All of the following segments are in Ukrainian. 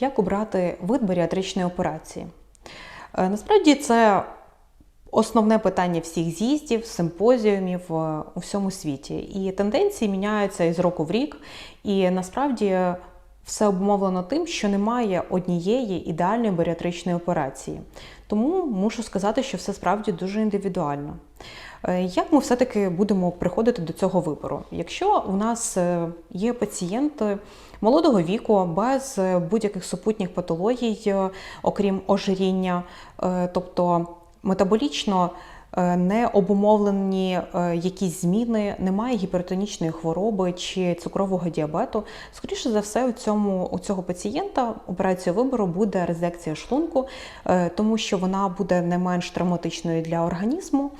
Як обрати вид баріатричної операції? Е, Насправді це основне питання всіх з'їздів, симпозіумів е, у всьому світі. І тенденції міняються із року в рік. І насправді все обумовлено тим, що немає однієї ідеальної баріатричної операції. Тому мушу сказати, що все справді дуже індивідуально. Е, Як ми все-таки будемо приходити до цього вибору? Якщо у нас е, є пацієнти молодого віку без е, будь-яких супутніх патологій, окрім ожиріння, тобто метаболічно не обумовлені е, якісь зміни, немає гіпертонічної хвороби чи цукрового діабету, скоріше за все, у цьому у цього пацієнта операція вибору буде резекція шлунку, е, тому що вона буде не менш травматичною для організму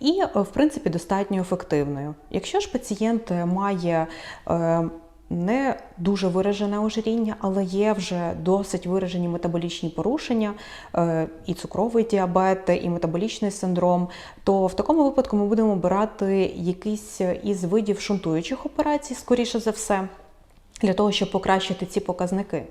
і, е, в принципі, достатньо ефективною. Якщо ж пацієнт має е, не дуже виражене ожиріння, але є вже досить виражені метаболічні порушення, е, і цукровий діабет, і метаболічний синдром. То в такому випадку ми будемо обирати якийсь із видів шунтуючих операцій, скоріше за все, для того, щоб покращити ці показники.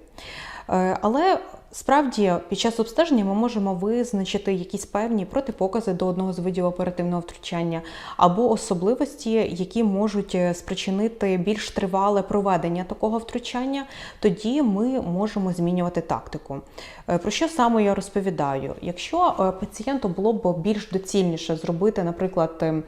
Е, Але справді під час обстеження ми можемо визначити якісь певні протипокази до одного з видів оперативного втручання або особливості, які можуть е, спричинити більш тривале проведення такого втручання. Тоді ми можемо змінювати тактику. Е, Про що саме я розповідаю? Якщо пацієнту було б більш доцільніше зробити, наприклад, ем,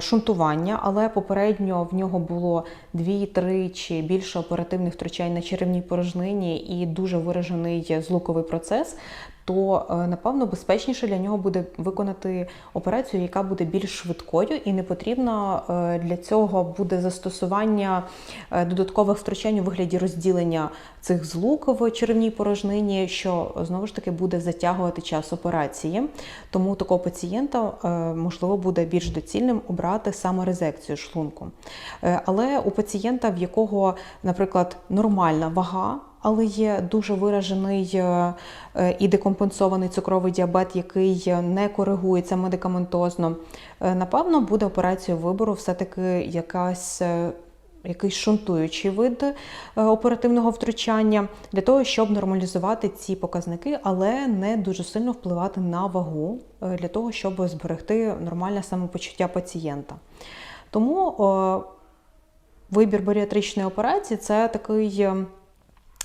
шунтування, але попередньо в нього було 2-3 чи більше оперативних втручань на черевній порожнині і дуже виражений злуковий процес, то е, напевно безпечніше для нього буде виконати операцію, яка буде більш швидкою, і не потрібно е, для цього буде застосування е, додаткових втручань у вигляді розділення цих злук в черевній порожнині, що знову ж таки буде затягувати час операції. Тому такого пацієнта можливо буде більш доцільним обрати саме резекцію шлунку. Але у пацієнта, в якого, наприклад, нормальна вага, але є дуже виражений е, е, і декомпенсований цукровий діабет, який не коригується медикаментозно, е, напевно, буде операцією вибору все-таки якась. Якийсь шунтуючий вид оперативного втручання для того, щоб нормалізувати ці показники, але не дуже сильно впливати на вагу для того, щоб зберегти нормальне самопочуття пацієнта. Тому вибір баріатричної операції це такий.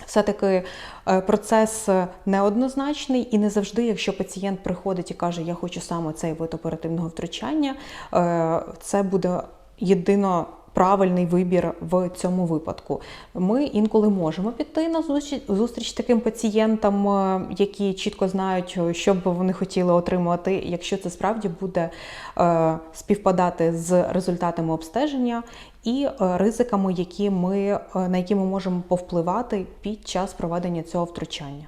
Все-таки е, процес е, неоднозначний і не завжди, якщо пацієнт приходить і каже, я хочу саме цей вид оперативного втручання, е, це буде єдино. Правильний вибір в цьому випадку. Ми інколи можемо піти на зустріч, зустріч таким пацієнтам, е, які чітко знають, е, що б вони хотіли отримувати, якщо це справді буде е, співпадати з результатами обстеження і ризиками, які ми, на які ми можемо повпливати під час проведення цього втручання.